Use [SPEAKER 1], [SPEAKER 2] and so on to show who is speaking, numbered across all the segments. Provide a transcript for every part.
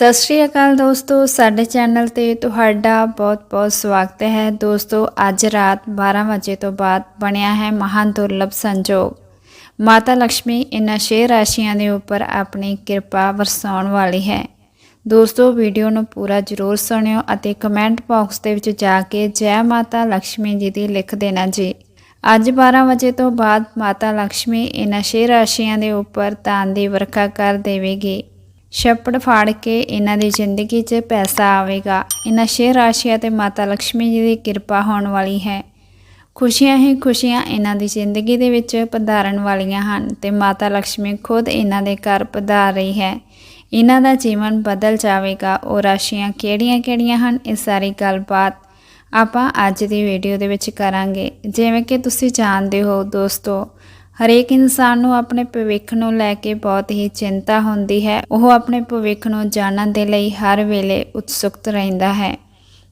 [SPEAKER 1] ਸਤਿ ਸ਼੍ਰੀ ਅਕਾਲ ਦੋਸਤੋ, ਸਾਡੇ ਚੈਨਲ ਤੇ ਤੁਹਾਡਾ ਬਹੁਤ-ਬਹੁਤ ਸਵਾਗਤ ਹੈ। ਦੋਸਤੋ, ਅੱਜ ਰਾਤ 12 ਵਜੇ ਤੋਂ ਬਾਅਦ ਬਣਿਆ ਹੈ ਮਹਾਨ ਦੁਰਲਭ ਸੰਜੋਗ। ਮਾਤਾ ਲక్ష్ਮੀ ਇਹਨਾਂ ਛੇ ਰਾਸ਼ੀਆਂ ਦੇ ਉੱਪਰ ਆਪਣੀ ਕਿਰਪਾ ਵਰਸਾਉਣ ਵਾਲੀ ਹੈ। ਦੋਸਤੋ, ਵੀਡੀਓ ਨੂੰ ਪੂਰਾ ਜ਼ਰੂਰ ਸੁਣਿਓ ਅਤੇ ਕਮੈਂਟ ਬਾਕਸ ਦੇ ਵਿੱਚ ਜਾ ਕੇ ਜੈ ਮਾਤਾ ਲక్ష్ਮੀ ਜੀ ਦੀ ਲਿਖ ਦੇਣਾ ਜੀ। ਅੱਜ 12 ਵਜੇ ਤੋਂ ਬਾਅਦ ਮਾਤਾ ਲక్ష్ਮੀ ਇਹਨਾਂ ਛੇ ਰਾਸ਼ੀਆਂ ਦੇ ਉੱਪਰ ਦਾਨ ਦੀ ਵਰਖਾ ਕਰ ਦੇਵੇਗੀ। ਛੱਪੜ ਫਾੜ ਕੇ ਇਹਨਾਂ ਦੀ ਜ਼ਿੰਦਗੀ 'ਚ ਪੈਸਾ ਆਵੇਗਾ। ਇਹਨਾਂ ਸ਼ੇਰ ਰਾਸ਼ੀਆਂ ਤੇ ਮਾਤਾ ਲక్ష్ਮੀ ਜੀ ਦੀ ਕਿਰਪਾ ਹੋਣ ਵਾਲੀ ਹੈ। ਖੁਸ਼ੀਆਂ ਹੀ ਖੁਸ਼ੀਆਂ ਇਹਨਾਂ ਦੀ ਜ਼ਿੰਦਗੀ ਦੇ ਵਿੱਚ ਪਧਾਰਨ ਵਾਲੀਆਂ ਹਨ ਤੇ ਮਾਤਾ ਲక్ష్ਮੀ ਖੁਦ ਇਹਨਾਂ ਦੇ ਘਰ ਪਧਾਰ ਰਹੀ ਹੈ। ਇਹਨਾਂ ਦਾ ਜੀਵਨ ਬਦਲ ਜਾਵੇਗਾ। ਉਹ ਰਾਸ਼ੀਆਂ ਕਿਹੜੀਆਂ-ਕਿਹੜੀਆਂ ਹਨ, ਇਹ ਸਾਰੀ ਗੱਲਬਾਤ ਆਪਾਂ ਅੱਜ ਦੀ ਵੀਡੀਓ ਦੇ ਵਿੱਚ ਕਰਾਂਗੇ। ਜਿਵੇਂ ਕਿ ਤੁਸੀਂ ਜਾਣਦੇ ਹੋ ਦੋਸਤੋ ਹਰੇਕ ਇਨਸਾਨ ਨੂੰ ਆਪਣੇ ਭਵਿੱਖ ਨੂੰ ਲੈ ਕੇ ਬਹੁਤ ਹੀ ਚਿੰਤਾ ਹੁੰਦੀ ਹੈ। ਉਹ ਆਪਣੇ ਭਵਿੱਖ ਨੂੰ ਜਾਣਨ ਦੇ ਲਈ ਹਰ ਵੇਲੇ ਉਤਸੁਕਤ ਰਹਿੰਦਾ ਹੈ।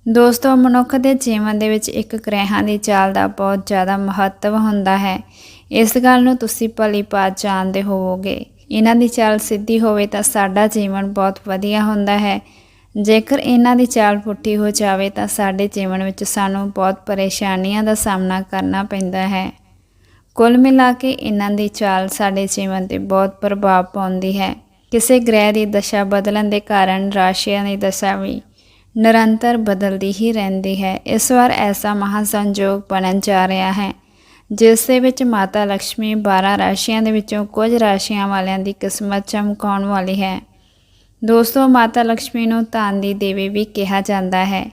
[SPEAKER 1] ਦੋਸਤੋ, ਮਨੁੱਖ ਦੇ ਜੀਵਨ ਦੇ ਵਿੱਚ ਇੱਕ ਗ੍ਰਹਿਾਂ ਦੀ ਚਾਲ ਦਾ ਬਹੁਤ ਜ਼ਿਆਦਾ ਮਹੱਤਵ ਹੁੰਦਾ ਹੈ। ਇਸ ਗੱਲ ਨੂੰ ਤੁਸੀਂ ਭਲੀ ਭਾਤ ਜਾਣਦੇ ਹੋਵੋਗੇ। ਇਹਨਾਂ ਦੀ ਚਾਲ ਸਿੱਧੀ ਹੋਵੇ ਤਾਂ ਸਾਡਾ ਜੀਵਨ ਬਹੁਤ ਵਧੀਆ ਹੁੰਦਾ ਹੈ। ਜੇਕਰ ਇਹਨਾਂ ਦੀ ਚਾਲ ਪੁੱਠੀ ਹੋ ਜਾਵੇ ਤਾਂ ਸਾਡੇ ਜੀਵਨ ਵਿੱਚ ਸਾਨੂੰ ਬਹੁਤ ਪਰੇਸ਼ਾਨੀਆਂ ਦਾ ਸਾਹਮਣਾ ਕਰਨਾ ਪੈਂਦਾ ਹੈ। ਕੁੱਲ ਮਿਲਾ ਕੇ ਇਹਨਾਂ ਦੀ ਚਾਲ ਸਾਡੇ ਜੀਵਨ ਤੇ ਬਹੁਤ ਪ੍ਰਭਾਵ ਪਾਉਂਦੀ ਹੈ। ਕਿਸੇ ਗ੍ਰਹਿ ਦੀ ਦਸ਼ਾ ਬਦਲਣ ਦੇ ਕਾਰਨ ਰਾਸ਼ੀਆਂ ਦੀ ਦਸ਼ਾ ਵੀ ਨਿਰੰਤਰ ਬਦਲਦੀ ਹੀ ਰਹਿੰਦੀ ਹੈ। ਇਸ ਵਾਰ ਐਸਾ ਮਹਾ ਸੰਜੋਗ ਬਣਨ ਜਾ ਰਿਹਾ ਹੈ, ਜਿਸ ਦੇ ਵਿੱਚ ਮਾਤਾ ਲక్ష్ਮੀ 12 ਰਾਸ਼ੀਆਂ ਦੇ ਵਿੱਚੋਂ ਕੁਝ ਰਾਸ਼ੀਆਂ ਵਾਲਿਆਂ ਦੀ ਕਿਸਮਤ ਚਮਕਾਉਣ ਵਾਲੀ ਹੈ। ਦੋਸਤੋ, ਮਾਤਾ ਲక్ష్ਮੀ ਨੂੰ ਧਨ ਦੀ ਦੇਵੀ ਵੀ ਕਿਹਾ ਜਾਂਦਾ ਹੈ।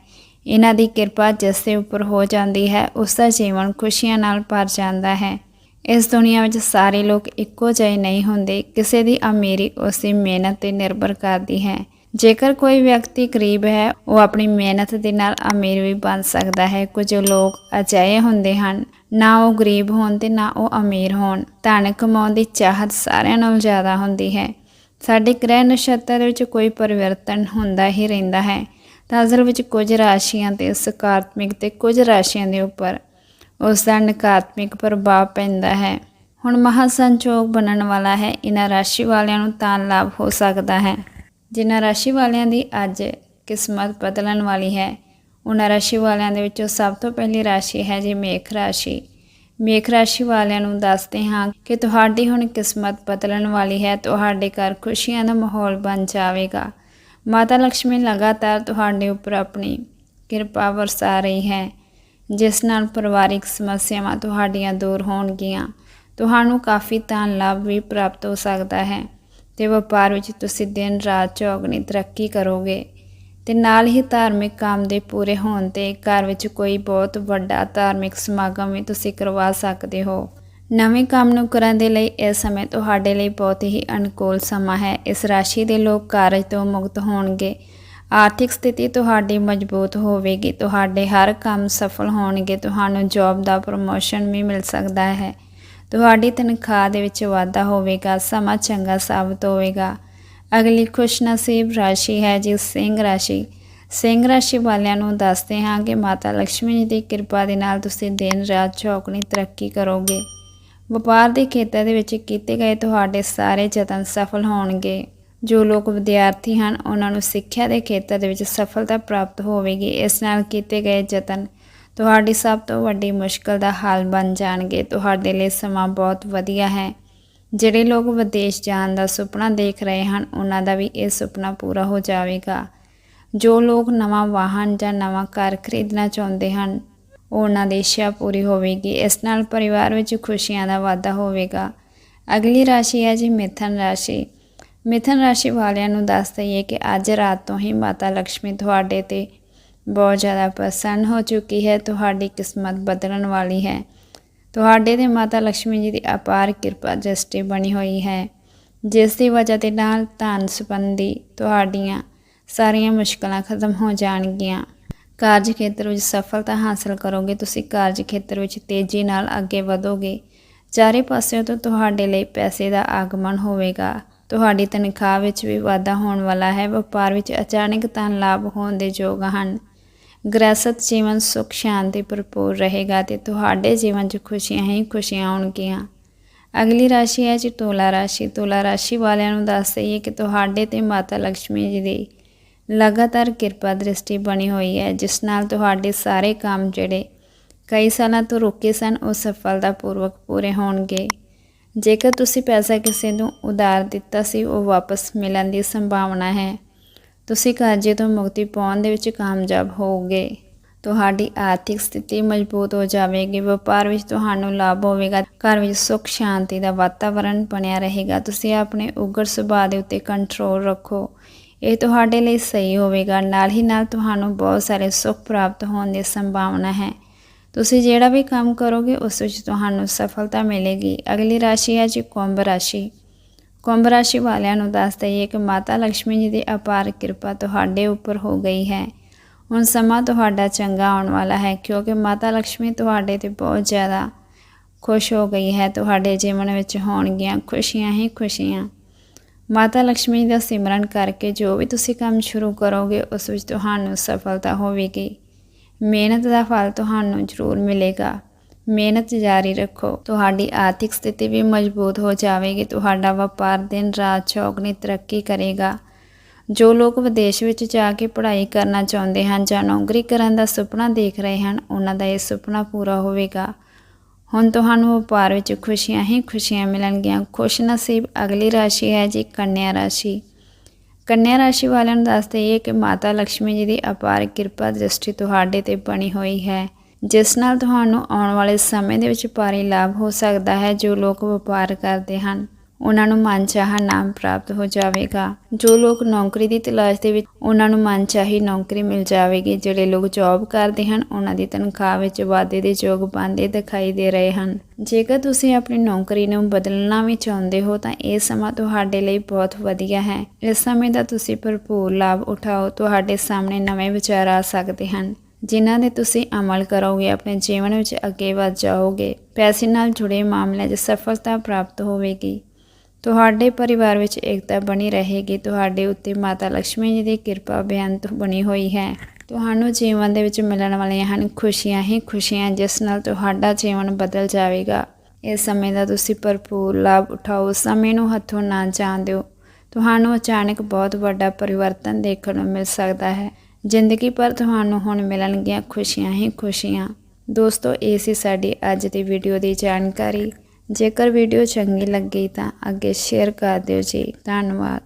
[SPEAKER 1] ਇਹਨਾਂ ਦੀ ਕਿਰਪਾ ਜਿਸ ਦੇ ਉੱਪਰ ਹੋ ਜਾਂਦੀ ਹੈ, ਉਸ ਦਾ ਜੀਵਨ ਖੁਸ਼ੀਆਂ ਨਾਲ ਭਰ ਜਾਂਦਾ ਹੈ। ਇਸ ਦੁਨੀਆ ਵਿੱਚ ਸਾਰੇ ਲੋਕ ਇੱਕੋ ਜਿਹੇ ਨਹੀਂ ਹੁੰਦੇ। ਕਿਸੇ ਦੀ ਅਮੀਰੀ ਉਸ ਦੀ ਮਿਹਨਤ ਤੇ ਨਿਰਭਰ ਕਰਦੀ ਹੈ। ਜੇਕਰ ਕੋਈ ਵਿਅਕਤੀ ਗਰੀਬ ਹੈ, ਉਹ ਆਪਣੀ ਮਿਹਨਤ ਦੇ ਨਾਲ ਅਮੀਰ ਵੀ ਬਣ ਸਕਦਾ ਹੈ। ਕੁਝ ਲੋਕ ਅਜਿਹੇ ਹੁੰਦੇ ਹਨ, ਨਾ ਉਹ ਗਰੀਬ ਹੋਣ ਤੇ ਨਾ ਉਹ ਅਮੀਰ ਹੋਣ। ਧਨ ਕਮਾਉਣ ਦੀ ਚਾਹਤ ਸਾਰਿਆਂ ਨਾਲੋਂ ਜ਼ਿਆਦਾ ਹੁੰਦੀ ਹੈ। ਸਾਡੇ ਗ੍ਰਹਿ ਨਛੱਤਰ ਦੇ ਵਿੱਚ ਕੋਈ ਪਰਿਵਰਤਨ ਹੁੰਦਾ ਹੀ ਰਹਿੰਦਾ ਹੈ। ਤਾਂ ਅਸਲ ਵਿੱਚ ਕੁਝ ਰਾਸ਼ੀਆਂ ਤੇ ਸਕਾਰਾਤਮਕ ਤੇ ਕੁਝ ਰਾਸ਼ੀਆਂ ਦੇ ਉੱਪਰ ਉਸ ਦਾ ਨਕਾਰਾਤਮਕ ਪ੍ਰਭਾਵ ਪੈਂਦਾ ਹੈ। ਹੁਣ ਮਹਾ ਸੰਜੋਗ ਬਣਨ ਵਾਲਾ ਹੈ। ਇਹਨਾਂ ਰਾਸ਼ੀ ਵਾਲਿਆਂ ਨੂੰ ਤਾਂ ਲਾਭ ਹੋ ਸਕਦਾ ਹੈ। ਜਿਨ੍ਹਾਂ ਰਾਸ਼ੀ ਵਾਲਿਆਂ ਦੀ ਅੱਜ ਕਿਸਮਤ ਬਦਲਣ ਵਾਲੀ ਹੈ, ਉਹਨਾਂ ਰਾਸ਼ੀ ਵਾਲਿਆਂ ਦੇ ਵਿੱਚੋਂ ਸਭ ਤੋਂ ਪਹਿਲੀ ਰਾਸ਼ੀ ਹੈ ਜੀ ਮੇਖ ਰਾਸ਼ੀ। ਮੇਖ ਰਾਸ਼ੀ ਵਾਲਿਆਂ ਨੂੰ ਦੱਸਦੇ ਹਾਂ ਕਿ ਤੁਹਾਡੀ ਹੁਣ ਕਿਸਮਤ ਬਦਲਣ ਵਾਲੀ ਹੈ। ਤੁਹਾਡੇ ਘਰ ਖੁਸ਼ੀਆਂ ਦਾ ਮਾਹੌਲ ਬਣ ਜਾਵੇਗਾ। ਮਾਤਾ ਲక్ష్ਮੀ ਲਗਾਤਾਰ ਤੁਹਾਡੇ ਉੱਪਰ ਆਪਣੀ ਕਿਰਪਾ ਵਰਸਾ ਰਹੀ ਹੈ। ਜਿਸ ਨਾਲ ਪਰਿਵਾਰਿਕ ਸਮੱਸਿਆਵਾਂ ਤੁਹਾਡੀਆਂ ਦੂਰ ਹੋਣਗੀਆਂ। ਤੁਹਾਨੂੰ ਕਾਫੀ ਧਨ ਲਾਭ ਵੀ ਪ੍ਰਾਪਤ ਹੋ ਸਕਦਾ ਹੈ ਤੇ ਵਪਾਰ ਵਿੱਚ ਤੁਸੀਂ ਦਿਨ ਰਾਤ ਚੌਗਣੀ ਤਰੱਕੀ ਕਰੋਗੇ। ਤੇ ਨਾਲ ਹੀ ਧਾਰਮਿਕ ਕੰਮ ਦੇ ਪੂਰੇ ਹੋਣ ਤੇ ਘਰ ਵਿੱਚ ਕੋਈ ਬਹੁਤ ਵੱਡਾ ਧਾਰਮਿਕ ਸਮਾਗਮ ਵੀ ਤੁਸੀਂ ਕਰਵਾ ਸਕਦੇ ਹੋ। ਨਵੇਂ ਕੰਮ ਨੂੰ ਕਰਨ ਦੇ ਲਈ ਇਹ ਸਮੇਂ ਤੁਹਾਡੇ ਲਈ ਬਹੁਤ ਹੀ ਅਨੁਕੂਲ ਸਮਾਂ ਹੈ। ਇਸ ਰਾਸ਼ੀ ਦੇ ਲੋਕ ਕਾਰਜ ਤੋਂ ਮੁਕਤ ਹੋਣਗੇ। ਆਰਥਿਕ ਸਥਿਤੀ ਤੁਹਾਡੀ ਮਜ਼ਬੂਤ ਹੋਵੇਗੀ, ਤੁਹਾਡੇ ਹਰ ਕੰਮ ਸਫਲ ਹੋਣਗੇ, ਤੁਹਾਨੂੰ ਜੌਬ ਦਾ ਪ੍ਰਮੋਸ਼ਨ ਵੀ ਮਿਲ ਸਕਦਾ ਹੈ। ਤੁਹਾਡੀ ਤਨਖਾਹ ਦੇ ਵਿੱਚ ਵਾਧਾ ਹੋਵੇਗਾ, ਸਮਾਂ ਚੰਗਾ ਸਾਬਤ ਹੋਵੇਗਾ। ਅਗਲੀ ਖੁਸ਼ਨਸੀਬ ਰਾਸ਼ੀ ਹੈ ਜੀ, ਸਿੰਘ ਰਾਸ਼ੀ। ਸਿੰਘ ਰਾਸ਼ੀ ਵਾਲਿਆਂ ਨੂੰ ਦੱਸਦੇ ਹਾਂ ਕਿ ਮਾਤਾ ਲక్ష్ਮੀ ਜੀ ਦੀ ਕਿਰਪਾ ਦੇ ਨਾਲ ਤੁਸੀਂ ਦਿਨ ਰਾਤ ਚੌਕਣੀ ਤਰੱਕੀ ਕਰੋਗੇ। ਵਪਾਰ ਦੇ ਖੇਤਰ ਦੇ ਵਿੱਚ ਕੀਤੇ ਗਏ ਤੁਹਾਡੇ ਸਾਰੇ ਯਤਨ ਸਫਲ ਹੋਣਗੇ। ਜੋ ਲੋਕ ਵਿਦਿਆਰਥੀ ਹਨ, ਉਹਨਾਂ ਨੂੰ ਸਿੱਖਿਆ ਦੇ ਖੇਤਰ ਦੇ ਵਿੱਚ ਸਫਲਤਾ ਪ੍ਰਾਪਤ ਹੋਵੇਗੀ। ਇਸ ਨਾਲ ਕੀਤੇ ਗਏ ਯਤਨ ਤੁਹਾਡੀ ਸਭ ਤੋਂ ਵੱਡੀ ਮੁਸ਼ਕਲ ਦਾ ਹੱਲ ਬਣ ਜਾਣਗੇ। ਤੁਹਾਡੇ ਲਈ ਸਮਾਂ ਬਹੁਤ ਵਧੀਆ ਹੈ। ਜਿਹੜੇ ਲੋਕ ਵਿਦੇਸ਼ ਜਾਣ ਦਾ ਸੁਪਨਾ ਦੇਖ ਰਹੇ ਹਨ, ਉਹਨਾਂ ਦਾ ਵੀ ਇਹ ਸੁਪਨਾ ਪੂਰਾ ਹੋ ਜਾਵੇਗਾ। ਜੋ ਲੋਕ ਨਵਾਂ ਵਾਹਨ ਜਾਂ ਨਵਾਂ ਘਰ ਖਰੀਦਣਾ ਚਾਹੁੰਦੇ ਹਨ ਉਹਨਾਂ ਦੀ ਇੱਛਾ ਪੂਰੀ ਹੋਵੇਗੀ। ਇਸ ਨਾਲ ਪਰਿਵਾਰ ਵਿੱਚ ਖੁਸ਼ੀਆਂ ਦਾ ਵਾਧਾ ਹੋਵੇਗਾ। ਅਗਲੀ ਰਾਸ਼ੀ ਹੈ ਜੀ ਮਿਥਨ ਰਾਸ਼ੀ। ਮਿਥਨ ਰਾਸ਼ੀ ਵਾਲਿਆਂ ਨੂੰ ਦੱਸ ਦਈਏ ਕਿ ਅੱਜ ਰਾਤ ਤੋਂ ਹੀ ਮਾਤਾ ਲక్ష్ਮੀ ਤੁਹਾਡੇ ਤੇ ਬਹੁਤ ਜ਼ਿਆਦਾ ਪ੍ਰਸੰਨ ਹੋ ਚੁੱਕੀ ਹੈ, ਤੁਹਾਡੀ ਕਿਸਮਤ ਬਦਲਣ ਵਾਲੀ ਹੈ। ਤੁਹਾਡੇ ਤੇ ਮਾਤਾ ਲక్ష్ਮੀ ਜੀ ਦੀ ਅਪਾਰ ਕਿਰਪਾ ਜਸਟੀ ਬਣੀ ਹੋਈ ਹੈ। ਜਿਸ ਦੀ ਵਜ੍ਹਾ ਦੇ ਨਾਲ ਧਨ ਸੰਬੰਧੀ ਤੁਹਾਡੀਆਂ ਸਾਰੀਆਂ ਮੁਸ਼ਕਲਾਂ ਖਤਮ ਹੋ ਜਾਣਗੀਆਂ। ਕਾਰਜ ਖੇਤਰ ਵਿੱਚ ਸਫਲਤਾ ਹਾਸਲ ਕਰੋਗੇ, ਤੁਸੀਂ ਕਾਰਜ ਖੇਤਰ ਵਿੱਚ ਤੇਜ਼ੀ ਨਾਲ ਅੱਗੇ ਵਧੋਗੇ। ਚਾਰੇ ਪਾਸਿਓਂ ਤੋਂ ਤੁਹਾਡੇ ਲਈ ਪੈਸੇ ਦਾ ਆਗਮਨ ਹੋਵੇਗਾ। ਤੁਹਾਡੀ ਤਨਖਾਹ ਵਿੱਚ ਵੀ ਵਾਧਾ ਹੋਣ ਵਾਲਾ ਹੈ। ਵਪਾਰ ਵਿੱਚ ਅਚਾਨਕ ਧਨ ਲਾਭ ਹੋਣ ਦੇ ਯੋਗ ਹਨ। ਗ੍ਰਸਤ ਜੀਵਨ ਸੁਖ, ਸ਼ਾਂਤੀ ਭਰਪੂਰ ਰਹੇਗਾ ਤੇ ਤੁਹਾਡੇ ਜੀਵਨ 'ਚ ਖੁਸ਼ੀਆਂ ਹੀ ਖੁਸ਼ੀਆਂ ਆਉਣਗੀਆਂ ਅਗਲੀ ਰਾਸ਼ੀ ਹੈ ਜੀ ਤੋਲਾ ਰਾਸ਼ੀ। ਤੋਲਾ ਰਾਸ਼ੀ ਵਾਲਿਆਂ ਨੂੰ ਦੱਸ ਦਈਏ ਕਿ ਤੁਹਾਡੇ ਤੇ ਮਾਤਾ ਲక్ష్ਮੀ ਜੀ ਦੀ ਲਗਾਤਾਰ ਕਿਰਪਾ ਦ੍ਰਿਸ਼ਟੀ ਬਣੀ ਹੋਈ ਹੈ, ਜਿਸ ਨਾਲ ਤੁਹਾਡੇ ਸਾਰੇ ਕੰਮ ਜਿਹੜੇ ਕਈ ਸਾਲਾਂ ਤੋਂ ਰੁਕੇ ਸਨ, ਉਹ ਸਫਲਤਾਪੂਰਵਕ ਪੂਰੇ ਹੋਣਗੇ। ਜੇਕਰ ਤੁਸੀਂ ਪੈਸਾ ਕਿਸੇ ਨੂੰ ਉਧਾਰ ਦਿੱਤਾ ਸੀ, ਉਹ ਵਾਪਸ ਮਿਲਣ ਦੀ ਸੰਭਾਵਨਾ ਹੈ। ਤੁਸੀਂ ਕਰਜ਼ੇ ਤੋਂ ਮੁਕਤੀ ਪਾਉਣ ਦੇ ਵਿੱਚ ਕਾਮਯਾਬ ਹੋਵੋਗੇ। ਤੁਹਾਡੀ ਆਰਥਿਕ ਸਥਿਤੀ ਮਜ਼ਬੂਤ ਹੋ ਜਾਵੇਗੀ। ਵਪਾਰ ਵਿੱਚ ਤੁਹਾਨੂੰ ਲਾਭ ਹੋਵੇਗਾ। ਘਰ ਵਿੱਚ ਸੁੱਖ, ਸ਼ਾਂਤੀ ਦਾ ਵਾਤਾਵਰਣ ਬਣਿਆ ਰਹੇਗਾ। ਤੁਸੀਂ ਆਪਣੇ ਉਗਰ ਸੁਭਾਅ ਦੇ ਉੱਤੇ ਕੰਟਰੋਲ ਰੱਖੋ। ਇਹ ਤੁਹਾਡੇ ਲਈ ਸਹੀ ਹੋਵੇਗਾ। ਨਾਲ ਹੀ ਨਾਲ ਤੁਹਾਨੂੰ ਬਹੁਤ ਸਾਰੇ ਸੁੱਖ ਪ੍ਰਾਪਤ ਹੋਣ ਦੀ ਸੰਭਾਵਨਾ ਹੈ। ਤੁਸੀਂ ਜਿਹੜਾ ਵੀ ਕੰਮ ਕਰੋਗੇ, ਉਸ ਵਿੱਚ ਤੁਹਾਨੂੰ ਸਫਲਤਾ ਮਿਲੇਗੀ। ਅਗਲੀ ਰਾਸ਼ੀ ਹੈ ਜੀ ਕੁੰਭ ਰਾਸ਼ੀ। ਕੁੰਭ ਰਾਸ਼ੀ ਵਾਲਿਆਂ ਨੂੰ ਦੱਸ ਦਈਏ ਕਿ ਮਾਤਾ ਲక్ష్ਮੀ ਜੀ ਦੀ ਅਪਾਰ ਕਿਰਪਾ ਤੁਹਾਡੇ ਉੱਪਰ ਹੋ ਗਈ ਹੈ। ਹੁਣ ਸਮਾਂ ਤੁਹਾਡਾ ਚੰਗਾ ਆਉਣ ਵਾਲਾ ਹੈ, ਕਿਉਂਕਿ ਮਾਤਾ ਲక్ష్ਮੀ ਤੁਹਾਡੇ ਤੇ ਬਹੁਤ ਜ਼ਿਆਦਾ ਖੁਸ਼ ਹੋ ਗਈ ਹੈ। ਤੁਹਾਡੇ ਜੀਵਨ ਵਿੱਚ ਹੋਣਗੀਆਂ ਖੁਸ਼ੀਆਂ ਹੀ ਖੁਸ਼ੀਆਂ। ਮਾਤਾ ਲక్ష్ਮੀ ਦਾ ਸਿਮਰਨ ਕਰਕੇ ਜੋ ਵੀ ਤੁਸੀਂ ਕੰਮ ਸ਼ੁਰੂ ਕਰੋਗੇ, ਉਸ ਵਿੱਚ ਤੁਹਾਨੂੰ ਸਫਲਤਾ ਹੋਵੇਗੀ। ਮਿਹਨਤ ਦਾ ਫਲ ਤੁਹਾਨੂੰ ਜ਼ਰੂਰ ਮਿਲੇਗਾ। ਮਿਹਨਤ ਜਾਰੀ ਰੱਖੋ। ਤੁਹਾਡੀ ਆਰਥਿਕ ਸਥਿਤੀ ਵੀ ਮਜ਼ਬੂਤ ਹੋ ਜਾਵੇਗੀ। ਤੁਹਾਡਾ ਵਪਾਰ ਦਿਨ ਰਾਤ ਚੌਗਣੀ ਤਰੱਕੀ ਕਰੇਗਾ। ਜੋ ਲੋਕ ਵਿਦੇਸ਼ ਵਿੱਚ ਜਾ ਕੇ ਪੜ੍ਹਾਈ ਕਰਨਾ ਚਾਹੁੰਦੇ ਹਨ ਜਾਂ ਨੌਕਰੀ ਕਰਨ ਦਾ ਸੁਪਨਾ ਦੇਖ ਰਹੇ ਹਨ, ਉਹਨਾਂ ਦਾ ਇਹ ਸੁਪਨਾ ਪੂਰਾ ਹੋਵੇਗਾ। ਹੁਣ ਤੁਹਾਨੂੰ ਵਪਾਰ ਵਿੱਚ ਖੁਸ਼ੀਆਂ ਹੀ ਖੁਸ਼ੀਆਂ ਮਿਲਣਗੀਆਂ। ਖੁਸ਼ ਨਸੀਬ ਅਗਲੀ ਰਾਸ਼ੀ ਹੈ ਜੀ, ਕੰਨਿਆ ਰਾਸ਼ੀ। ਕੰਨਿਆ ਰਾਸ਼ੀ ਵਾਲਿਆਂ ਨੂੰ ਦੱਸ ਦਈਏ ਕਿ ਮਾਤਾ ਲక్ష్ਮੀ ਜੀ ਦੀ ਅਪਾਰ ਕਿਰਪਾ ਦ੍ਰਿਸ਼ਟੀ ਤੁਹਾਡੇ ਤੇ ਬਣੀ ਹੋਈ ਹੈ, ਜਿਸ ਨਾਲ ਤੁਹਾਨੂੰ ਆਉਣ ਵਾਲੇ ਸਮੇਂ ਦੇ ਵਿੱਚ ਭਾਰੀ ਲਾਭ ਹੋ ਸਕਦਾ ਹੈ ਜੋ ਲੋਕ ਵਪਾਰ ਕਰਦੇ ਹਨ। ਉਹਨਾਂ ਨੂੰ ਮਨਚਾਹਾ ਨਾਮ ਪ੍ਰਾਪਤ ਹੋ ਜਾਵੇਗਾ। ਜੋ ਲੋਕ ਨੌਕਰੀ ਦੀ ਤਲਾਸ਼ ਦੇ ਵਿੱਚ ਉਹਨਾਂ ਨੂੰ ਮਨਚਾਹੀ ਨੌਕਰੀ ਮਿਲ ਜਾਵੇਗੀ, ਜਿਹੜੇ ਲੋਕ ਜੌਬ ਕਰਦੇ ਹਨ, ਉਹਨਾਂ ਦੀ ਤਨਖਾਹ ਵਿੱਚ ਵਾਧੇ ਦੇ ਯੋਗ ਬਣਦੇ ਦਿਖਾਈ ਦੇ ਰਹੇ ਹਨ। ਜੇਕਰ ਤੁਸੀਂ ਆਪਣੀ ਨੌਕਰੀ ਨੂੰ ਬਦਲਣਾ ਵੀ ਚਾਹੁੰਦੇ ਹੋ, ਤਾਂ ਇਹ ਸਮਾਂ ਤੁਹਾਡੇ ਲਈ ਬਹੁਤ ਵਧੀਆ ਹੈ। ਇਸ ਸਮੇਂ ਦਾ ਤੁਸੀਂ ਭਰਪੂਰ ਲਾਭ ਉਠਾਓ, ਤੁਹਾਡੇ ਸਾਹਮਣੇ ਨਵੇਂ ਵਿਚਾਰ ਆ ਸਕਦੇ ਹਨ, ਜਿਨ੍ਹਾਂ ਦੇ ਤੁਸੀਂ ਅਮਲ ਕਰੋਗੇ, ਆਪਣੇ ਜੀਵਨ ਵਿੱਚ ਅੱਗੇ ਵਧ ਜਾਓਗੇ। ਪੈਸੇ ਨਾਲ ਜੁੜੇ ਮਾਮਲਿਆਂ 'ਚ ਸਫਲਤਾ ਪ੍ਰਾਪਤ ਹੋਵੇਗੀ। ਤੁਹਾਡੇ ਪਰਿਵਾਰ ਵਿੱਚ ਏਕਤਾ ਬਣੀ ਰਹੇਗੀ। ਤੁਹਾਡੇ ਉੱਤੇ ਮਾਤਾ ਲక్ష్ਮੀ ਜੀ ਦੀ ਕਿਰਪਾ ਬੇਅੰਤ ਬਣੀ ਹੋਈ ਹੈ। ਤੁਹਾਨੂੰ ਜੀਵਨ ਦੇ ਵਿੱਚ ਮਿਲਣ ਵਾਲੀਆਂ ਹਨ। ਖੁਸ਼ੀਆਂ ਹੀ ਖੁਸ਼ੀਆਂ, ਜਿਸ ਨਾਲ ਤੁਹਾਡਾ ਜੀਵਨ ਬਦਲ ਜਾਵੇਗਾ। ਇਸ ਸਮੇਂ ਦਾ ਤੁਸੀਂ ਭਰਪੂਰ ਲਾਭ ਉਠਾਓ। ਸਮੇਂ ਨੂੰ ਹੱਥੋਂ ਨਾ ਜਾਣ ਦਿਓ। ਤੁਹਾਨੂੰ ਅਚਾਨਕ ਬਹੁਤ ਵੱਡਾ ਪਰਿਵਰਤਨ ਦੇਖਣ ਨੂੰ ਮਿਲ ਸਕਦਾ ਹੈ। ਜ਼ਿੰਦਗੀ ਪਰ ਤੁਹਾਨੂੰ ਹੁਣ ਮਿਲਣਗੀਆਂ ਖੁਸ਼ੀਆਂ ਹੀ ਖੁਸ਼ੀਆਂ। ਦੋਸਤੋ, ਇਹ ਸੀ ਸਾਡੀ ਅੱਜ ਦੀ ਵੀਡੀਓ ਦੀ ਜਾਣਕਾਰੀ। ਜੇਕਰ ਵੀਡੀਓ ਚੰਗੀ ਲੱਗੀ ਤਾਂ ਅੱਗੇ ਸ਼ੇਅਰ ਕਰ ਦਿਓ ਜੀ। ਧੰਨਵਾਦ।